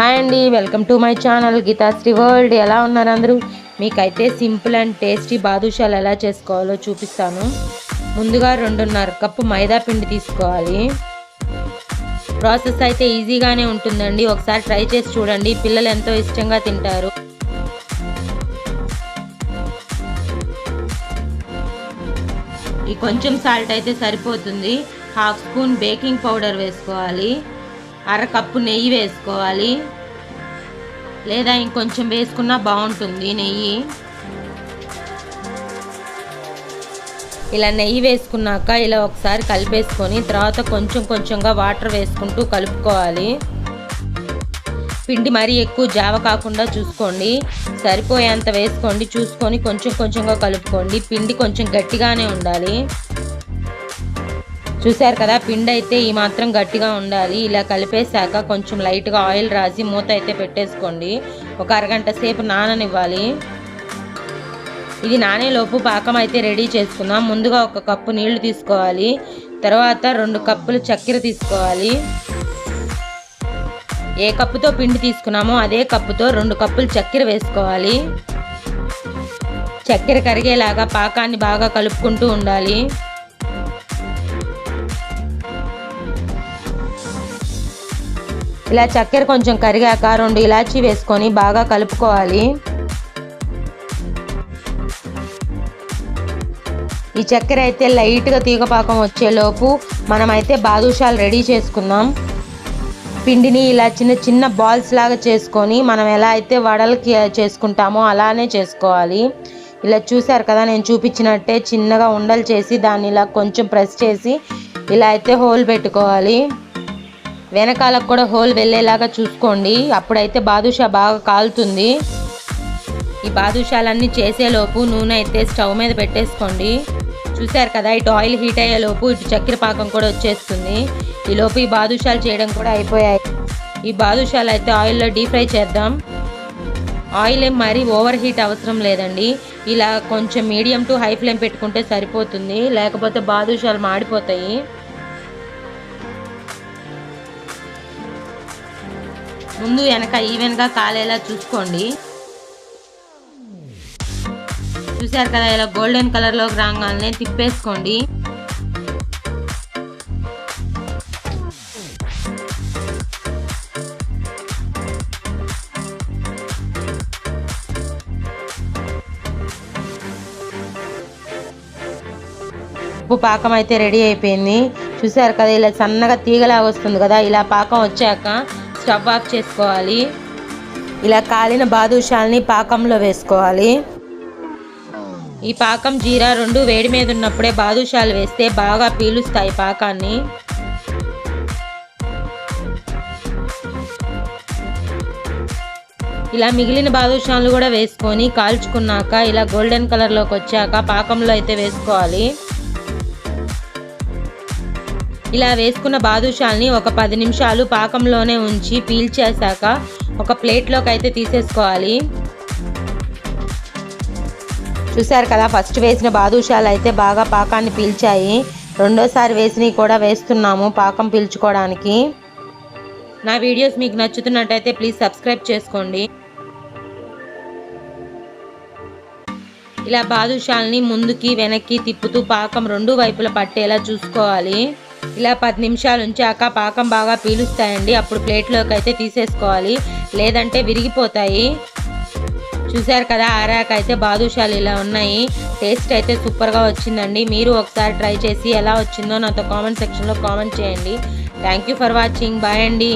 Hi అండి welcome to my channel Geethasri world. ఎలా ఉన్నారు అందరూ? మీకైతే సింపుల్ అండ్ టేస్టీ బాదుషాలు ఎలా చేసుకోవాలో చూపిస్తాను. ముందుగా రెండున్నర కప్పు మైదా పిండి తీసుకోవాలి. ప్రాసెస్ అయితే ఈజీగానే ఉంటుందండి. ఒకసారి ట్రై చేసి చూడండి పిల్లలు ఎంతో ఇష్టంగా తింటారు. ఈ కొంచెం సాల్ట్ అయితే సరిపోతుంది. హాఫ్ స్పూన్ బేకింగ్ పౌడర్ వేసుకోవాలి. అర కప్పు నెయ్యి వేసుకోవాలి. లేదా ఇంకొంచెం వేసుకున్నా బాగుంటుంది. నెయ్యి. ఇలా నెయ్యి వేసుకున్నాక ఇలా ఒకసారి కలిపేసుకొని తర్వాత కొంచెం కొంచెంగా వాటర్ వేసుకుంటూ కలుపుకోవాలి. పిండి మరీ ఎక్కువ జావ కాకుండా చూసుకోండి. సరిపోయేంత వేసుకోండి. చూసుకొని కొంచెం కొంచెంగా కలుపుకోండి. పిండి కొంచెం గట్టిగానే ఉండాలి. చూశారు కదా పిండి అయితే ఈ మాత్రం గట్టిగా ఉండాలి. ఇలా కలిపేశాక కొంచెం లైట్గా ఆయిల్ రాసి మూత అయితే పెట్టేసుకోండి. ఒక అరగంట సేపు నాననివ్వాలి. ఇది నానేలోపు పాకం అయితే రెడీ చేసుకుందాం. ముందుగా ఒక కప్పు నీళ్ళు తీసుకోవాలి. తర్వాత రెండు కప్పులు చక్కెర తీసుకోవాలి. ఏ కప్పుతో పిండి తీసుకున్నామో అదే కప్పుతో రెండు కప్పులు చక్కెర వేసుకోవాలి. చక్కెర కరిగేలాగా పాకాన్ని బాగా కలుపుకుంటూ ఉండాలి. ఇలా చక్కెర కొంచెం కరిగాక రెండు ఇలాచీ వేసుకొని బాగా కలుపుకోవాలి. ఈ చక్కెర అయితే లైట్గా తీగపాకం వచ్చేలోపు మనమైతే బాదుషాలు రెడీ చేసుకుందాం పిండిని ఇలా చిన్న చిన్న బాల్స్ లాగా చేసుకొని మనం ఎలా అయితే వడలకి చేసుకుంటామో అలానే చేసుకోవాలి. ఇలా చూసారు కదా నేను చూపించినట్టే చిన్నగా ఉండలు చేసి దాన్ని ఇలా కొంచెం ప్రెస్ చేసి ఇలా అయితే హోల్ పెట్టుకోవాలి. వెనకాలకు కూడా హోల్ వెళ్ళేలాగా చూసుకోండి. అప్పుడైతే బాదుషా బాగా కాలుతుంది. ఈ బాదుషాలన్నీ చేసేలోపు నూనె అయితే స్టవ్ మీద పెట్టేసుకోండి. చూశారు కదా ఇటు ఆయిల్ హీట్ అయ్యేలోపు ఇటు చక్కెర పాకం కూడా వచ్చేస్తుంది. ఈలోపు ఈ బాదుషాలు చేయడం కూడా అయిపోయాయి. ఈ బాదుషాలు అయితే ఆయిల్లో డీప్ ఫ్రై చేద్దాం. ఆయిల్ ఏం మరీ ఓవర్ హీట్ అవసరం లేదండి. ఇలా కొంచెం మీడియం టు హై ఫ్లేమ్ పెట్టుకుంటే సరిపోతుంది. లేకపోతే బాదుషాలు మాడిపోతాయి. ముందు వెనక ఈవెన్గా కాలేలా చూసుకోండి. చూసారు కదా ఇలా గోల్డెన్ కలర్లోకి రాగానే తిప్పేసుకోండి. ఉప్పు పాకం అయితే రెడీ అయిపోయింది. చూసారు కదా ఇలా సన్నగా తీగలాగా వస్తుంది కదా ఇలా పాకం వచ్చాక స్టవ్ ఆఫ్ చేసుకోవాలి. ఇలా కాలిన బాదుషాల్ని పాకంలో వేసుకోవాలి. ఈ పాకం జీరా రెండు వేడి మీద ఉన్నప్పుడే బాదుషాలు వేస్తే బాగా పీలుస్తాయి పాకాన్ని. ఇలా మిగిలిన బాదుషాలు కూడా వేసుకొని కాల్చుకున్నాక ఇలా గోల్డెన్ కలర్లోకి వచ్చాక పాకంలో అయితే వేసుకోవాలి. ఇలా వేసుకున్న బాదుషాల్ని ఒక పది నిమిషాలు పాకంలోనే ఉంచి పీల్చేశాక ఒక ప్లేట్లోకి అయితే తీసేసుకోవాలి. చూసారు కదా ఫస్ట్ వేసిన బాదుషాలు అయితే బాగా పాకాన్ని పీల్చాయి. రెండోసారి వేసినవి కూడా వేస్తున్నాము పాకం పీల్చుకోవడానికి. నా వీడియోస్ మీకు నచ్చుతున్నట్టయితే ప్లీజ్ సబ్స్క్రైబ్ చేసుకోండి. ఇలా బాదుషాల్ని ముందుకి వెనక్కి తిప్పుతూ పాకం రెండు వైపులా పట్టేలా చూసుకోవాలి. ఇలా పది నిమిషాలు ఉంచాక పాకం బాగా పీలుస్తాయండి. అప్పుడు ప్లేట్లోకి అయితే తీసేసుకోవాలి. లేదంటే విరిగిపోతాయి. చూశారు కదా ఆరాక అయితే బాదుషాలు ఇలా ఉన్నాయి. టేస్ట్ అయితే సూపర్గా వచ్చిందండి. మీరు ఒకసారి ట్రై చేసి ఎలా వచ్చిందో నాతో కామెంట్ సెక్షన్లో కామెంట్ చేయండి. Thank you for watching. Bye అండి.